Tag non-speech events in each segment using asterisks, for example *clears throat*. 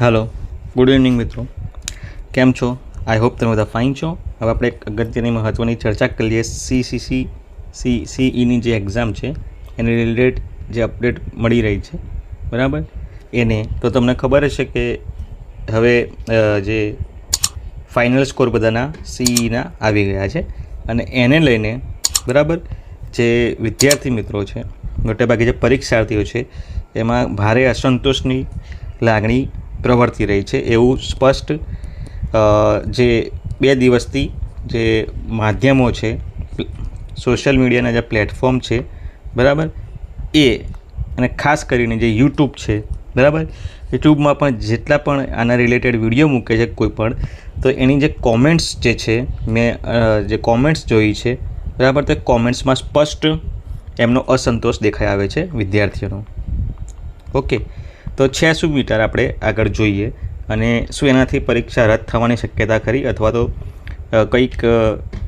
Hello good evening મિત્રો. કેમ છો? આઈ હોપ તમે બધા ફાઇન છો. હવે આપણે એક અગત્યની મહત્ત્વની ચર્ચા કરી લઈએ. સીસીસી સી સીઈની જે એક્ઝામ છે, એને રિલેટેડ જે અપડેટ મળી રહી છે. બરાબર? એને તો તમને ખબર હશે કે હવે જે ફાઇનલ સ્કોર બધાના સીઈના આવી ગયા છે. અને એને લઈને, બરાબર? જે વિદ્યાર્થી મિત્રો છે, મોટેભાગે જે પરીક્ષાર્થીઓ છે, એમાં ભારે અસંતોષની લાગણી પ્રવર્તી રહી છે એવું સ્પષ્ટ જે બે દિવસથી જે માધ્યમો છે, સોશિયલ મીડિયાના જે પ્લેટફોર્મ છે, બરાબર? એ અને ખાસ કરીને જે યુટ્યુબ છે, બરાબર? યુટ્યુબમાં પણ જેટલા પણ આના રિલેટેડ વીડિયો મૂકે છે કોઈ પણ, તો એની જે કોમેન્ટ્સ જે છે, મેં જે કોમેન્ટ્સ જોઈ છે, બરાબર? તે કોમેન્ટ્સમાં સ્પષ્ટ એમનો અસંતોષ દેખાઈ આવે છે વિદ્યાર્થીઓનો. ઓકે. તો છે શું મીટર આપણે આગળ જોઈએ અને શું એનાથી પરીક્ષા રદ થવાની શક્યતા ખરી અથવા તો કંઈક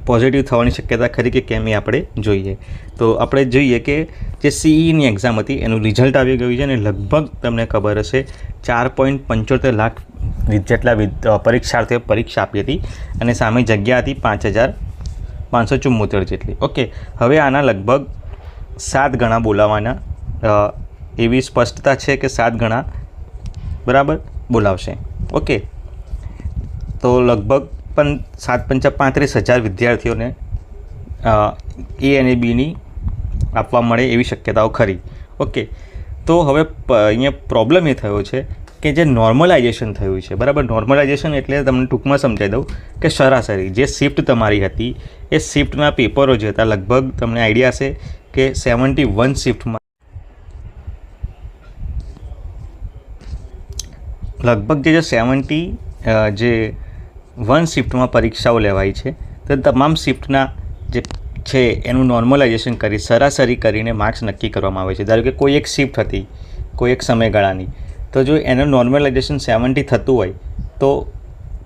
પોઝિટિવ થવાની શક્યતા ખરી કે કેમ એ આપણે જોઈએ. તો આપણે જોઈએ કે જે સીઈની એક્ઝામ હતી એનું રિઝલ્ટ આવી ગયું છે અને લગભગ તમને ખબર હશે ચાર પોઈન્ટ પંચોતેર લાખ જેટલા પરીક્ષાર્થીઓ પરીક્ષા આપી હતી અને સામે જગ્યા હતી પાંચ હજાર પાંચસો ચુમ્મોતેર જેટલી. ઓકે, હવે આના લગભગ સાત ગણા બોલાવવાના એવી સ્પષ્ટતા છે કે સાત ગણા. બરાબર? બોલાવશે. ઓકે. તો લગભગ પણ સાત પંચા પાંત્રીસ હજાર વિદ્યાર્થીઓને એ અને બીની આપવા મળે એવી શક્યતાઓ ખરી. ઓકે. તો હવે અહીંયા પ્રોબ્લેમ એ થયો છે કે જે નોર્મલાઇઝેશન થયું છે, બરાબર? નોર્મલાઇઝેશન એટલે તમને ટૂંકમાં સમજાવી દઉં કે સરાસરી, જે શિફ્ટ તમારી હતી, એ શિફ્ટના પેપરો જે હતા લગભગ તમને આઈડિયા છે કે સેવન્ટી વન શિફ્ટમાં લગભગ જે સેવન્ટી જે વન શિફ્ટમાં પરીક્ષાઓ લેવાય છે, તો તમામ શિફ્ટના જે છે એનું નોર્મલાઇઝેશન કરી, સરાસરી કરીને માર્ક્સ નક્કી કરવામાં આવે છે. ધારો કે કોઈ એક શિફ્ટ હતી, કોઈ એક સમયગાળાની, તો જો એનું નોર્મલાઇઝેશન સેવન્ટી થતું હોય, તો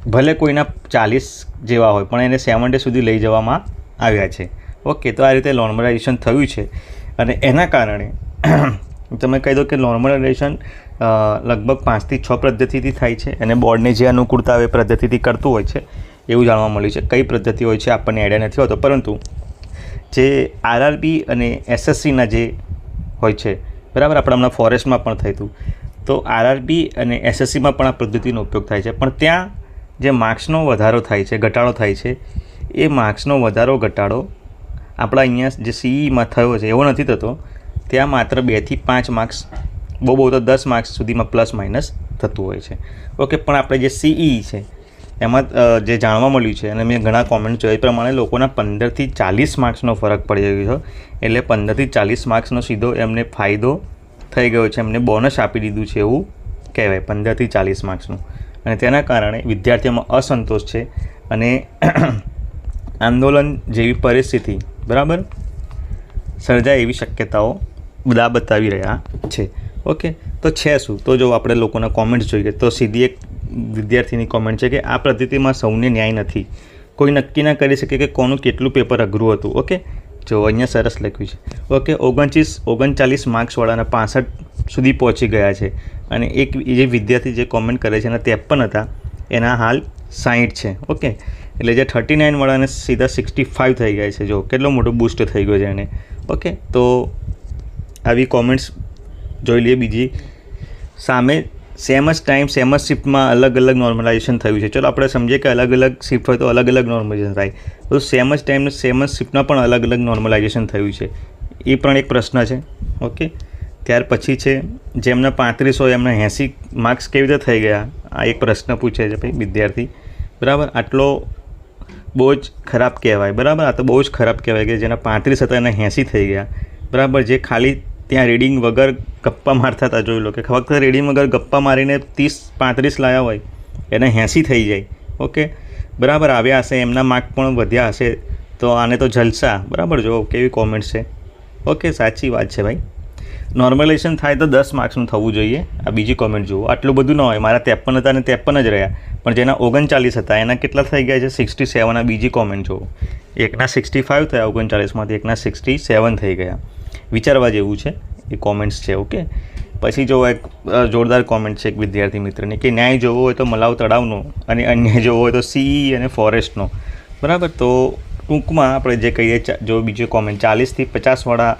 ભલે કોઈના ચાલીસ જેવા હોય, પણ એને સેવન્ટી સુધી લઈ જવામાં આવ્યા છે. ઓકે, તો આ રીતે નોર્મલાઇઝેશન થયું છે. અને એના કારણે, *clears throat* તમે કહી દો કે નોર્મલાઇઝેશન લગભગ પાંચથી છ પદ્ધતિથી થાય છે અને બોર્ડને જે અનુકૂળતા આવે પદ્ધતિથી કરતું હોય છે, એવું જાણવા મળ્યું છે. કઈ પદ્ધતિ હોય છે, આપણને આઈડિયા નથી હોતો. પરંતુ જે આરઆરબી અને એસએસસીના જે હોય છે, બરાબર? આપણે હમણાં ફોરેસ્ટમાં પણ થયું હતું. તો આરઆરબી અને એસએસસીમાં પણ આ પદ્ધતિનો ઉપયોગ થાય છે. પણ ત્યાં જે માર્ક્સનો વધારો થાય છે, ઘટાડો થાય છે, એ માર્ક્સનો વધારો, ઘટાડો આપણા અહીંયા જે સીઈમાં થયો છે, એવો નથી થતો. ત્યાં માત્ર બેથી પાંચ માર્ક્સ બહુ બહુ તો દસ માર્ક્સ સુધીમાં પ્લસ માઇનસ થતું હોય છે. ઓકે પણ આપણે જે સીઈ છે, એમાં જે જાણવા મળ્યું છે, અને મેં ઘણા કોમેન્ટ જોયા, એ પ્રમાણે લોકોના પંદરથી ચાલીસ માર્ક્સનો ફરક પડી ગયો છે. એટલે પંદરથી ચાલીસ માર્ક્સનો સીધો એમને ફાયદો થઈ ગયો છે, એમને બોનસ આપી દીધું છે એવું કહેવાય, પંદરથી ચાલીસ માર્ક્સનું અને તેના કારણે વિદ્યાર્થીઓમાં અસંતોષ છે, અને *clears throat* આંદોલન જેવી પરિસ્થિતિ, બરાબર? સર્જાય એવી શક્યતાઓ બધા બતાવી રહ્યા છે. ઓકે, તો છે શું? તો જો આપણે લોકોના કોમેન્ટ્સ જોઈએ, તો સીધી એક વિદ્યાર્થીની કોમેન્ટ છે કે આ પદ્ધતિમાં સૌને ન્યાય નથી. કોઈ નક્કી ના કરી શકે કે કોનું કેટલું પેપર અઘરું હતું, ઓકે? જો અહીંયા સરસ લખ્યું છે. ઓકે ઓગણચીસ ઓગણચાલીસ માર્ક્સવાળાના પાસઠ સુધી પહોંચી ગયા છે. અને એક જે વિદ્યાર્થી જે કોમેન્ટ કરે છે, એના ત્રેપન હતા. એના હાલ સાહીઠ છે, ઓકે? એટલે જે થર્ટી નાઇનવાળાને સીધા સિક્સટી ફાઇવ થઈ ગયા છે, જો. કેટલો મોટો બૂસ્ટ થઈ ગયો છે એને, ઓકે? તો આવી કોમેન્ટ્સ જોઈ લઈએ બીજી. સામે સેમ જ ટાઈમ સેમ જ શિફ્ટમાં અલગ અલગ નોર્મલાઇઝેશન થયું છે. ચલો આપણે સમજીએ કે અલગ અલગ શિફ્ટ હોય તો અલગ અલગ નોર્મલાઇઝેશન થાય. તો સેમ જ ટાઈમ સેમ જ શિફ્ટમાં પણ અલગ અલગ નોર્મલાઇઝેશન થયું છે. એ પણ એક પ્રશ્ન છે. ઓકે ત્યાર પછી છે, જેમના પાંત્રીસ હોય, એમના એંસી માર્ક્સ કેવી રીતે થઈ ગયા? આ એક પ્રશ્ન પૂછે છે ભાઈ વિદ્યાર્થી. બરાબર? આટલો બહુ જ ખરાબ કહેવાય. બરાબર? આ તો બહુ જ ખરાબ કહેવાય કે જેના પાંત્રીસ હતા, એના એંસી થઈ ગયા. બરાબર? જે ખાલી ત્યાં રીડિંગ વગર ગપ્પા મારતા હતા, જોઈ લો કે ફક્ત રીડિંગ વગર ગપ્પા મારીને ત્રીસ, પાંત્રીસ લાયા હોય, એને એંસી થઈ જાય. ઓકે બરાબર, આવ્યા હશે, એમના માર્ક પણ વધ્યા હશે, તો આને તો જલસા. બરાબર જો કેવી કોમેન્ટ છે. ઓકે સાચી વાત છે ભાઈ. નોર્મલાઇઝેશન થાય તો દસ માર્ક્સનું થવું જોઈએ. આ બીજી કોમેન્ટ જુઓ. આટલું બધું ન હોય. મારા ત્રેપન હતા અને ત્રેપન જ રહ્યા. પણ જેના ઓગણચાલીસ હતા, એના કેટલા થઈ ગયા છે? સિક્સટી સેવન આ બીજી કોમેન્ટ જુઓ. એકના સિક્સટી ફાઇવ થયા ઓગણચાલીસમાંથી, એકના સિક્સટી સેવન થઈ ગયા. વિચારવા જેવું છે. એ કોમેન્ટ્સ છે ઓકે પછી જો એક જોરદાર કોમેન્ટ છે એક વિદ્યાર્થી મિત્રની કે ન્યાય જોવો હોય તો મલાવ તળાવનો અને અન્ય જોવો હોય તો સીઈ અને ફોરેસ્ટનો બરાબર? તો ટૂંકમાં આપણે જે કહીએ જો બીજો કોમેન્ટ ચાલીસથી પચાસવાળા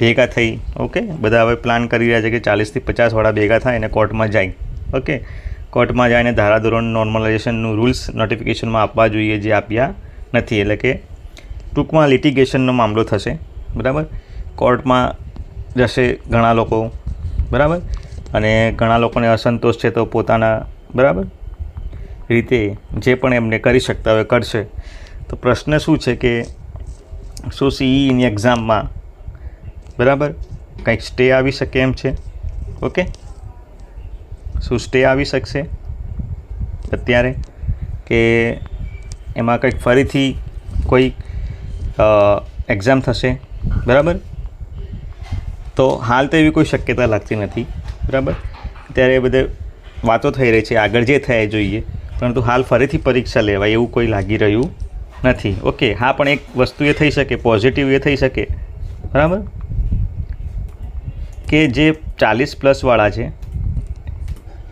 ભેગા થઈ ઓકે બધા હવે પ્લાન કરી રહ્યા છે કે ચાલીસથી પચાસવાળા ભેગા થાય અને કોર્ટમાં જાય ઓકે કોર્ટમાં જઈને ધારાધોરણ નોર્મલાઇઝેશનનું રૂલ્સ નોટિફિકેશનમાં આપવા જોઈએ જે આપ્યા નથી. એટલે કે ટૂંકમાં લિટિગેશનનો મામલો થશે, બરાબર? કોર્ટમાં જશે ઘણા લોકો. બરાબર? અને ઘણા લોકોને અસંતોષ છે તો પોતાના, બરાબર? રીતે જે પણ એમને કરી શકતા હોય કરશે. તો પ્રશ્ન શું છે કે, શું સીઈની એક્ઝામમાં બરાબર, કંઈક સ્ટે આવી શકે એમ છે? ઓકે? શું સ્ટે આવી શકશે? અત્યારે કે એમાં કંઈક ફરીથી કોઈ એક્ઝામ થશે? બરાબર? તો હાલ તો એવી કોઈ શક્યતા લાગતી નથી, બરાબર? ત્યારે બધે વાતો થઈ રહી છે, આગળ જે થાય જોઈએ. પરંતુ હાલ ફરીથી પરીક્ષા લેવાય એવું કોઈ લાગી રહ્યું નથી. ઓકે હા, પણ એક વસ્તુ એ થઈ શકે પોઝિટિવ એ થઈ શકે, બરાબર? કે જે ચાલીસ પ્લસવાળા છે,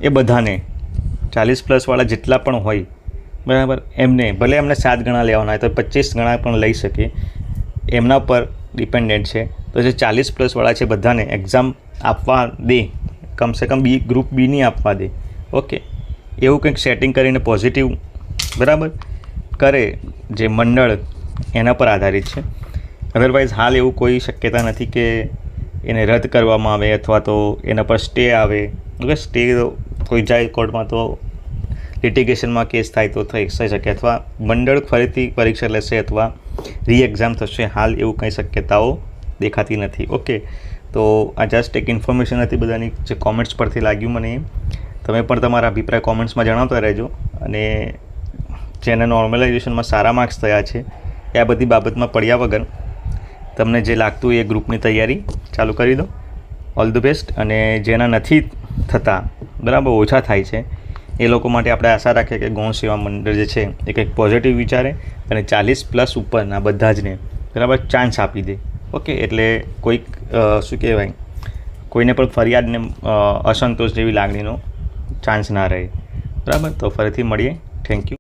એ બધાને ચાલીસ પ્લસવાળા જેટલા પણ હોય, બરાબર? એમને, ભલે એમને સાત ગણા લેવાના હોય તો પચીસ ગણા પણ લઈ શકે. એમના પર ડિપેન્ડન્ટ છે. તો જે ચાલીસ પ્લસવાળા છે બધાને એક્ઝામ આપવા દે. કમસે કમ બી ગ્રુપ બીની આપવા દે. ઓકે એવું કંઈક સેટિંગ કરીને પોઝિટિવ બરાબર? કરે જે મંડળ એના પર આધારિત છે. અધરવાઇઝ હાલ એવું કોઈ શક્યતા નથી કે એને રદ કરવામાં આવે અથવા તો એના પર સ્ટે આવે. ઓકે સ્ટે કોઈ જાય કોર્ટમાં તો લિટિગેશનમાં કેસ થાય તો થઈ શકે અથવા મંડળ ફરીથી પરીક્ષા લેશે અથવા રી એક્ઝામ થશે. હાલ એવું કંઈ શક્યતાઓ દેખાતી નથી. ઓકે તો આ જસ્ટ એક ઇન્ફોર્મેશન હતી બધાની જે કોમેન્ટ્સ પરથી લાગ્યું મને. તમે પણ તમારા અભિપ્રાય કોમેન્ટ્સમાં જણાવતા રહેજો. અને જેને નોર્મલાઇઝેશનમાં સારા માર્ક્સ થયા છે, એ આ બધી બાબતમાં પડ્યા વગર તમને જે લાગતું એ ગ્રુપની તૈયારી ચાલુ કરી દો. ઓલ ધ બેસ્ટ અને જેના નથી થતા, બરાબર, ઓછા થાય છે, એ લોકો માટે આપણે આશા રાખીએ કે ગૌણ સેવા મંડળ જે છે એ કંઈક પોઝિટિવ વિચારે અને ચાલીસ પ્લસ ઉપરના બધા જને બરાબર ચાન્સ આપી દે. ઓકે, એટલે કોઈક શું કહેવાય? કોઈને પણ ફરિયાદને અસંતોષ જેવી લાગણીનો ચાન્સ ના રહે. બરાબર? તો ફરીથી મળીએ. Thank you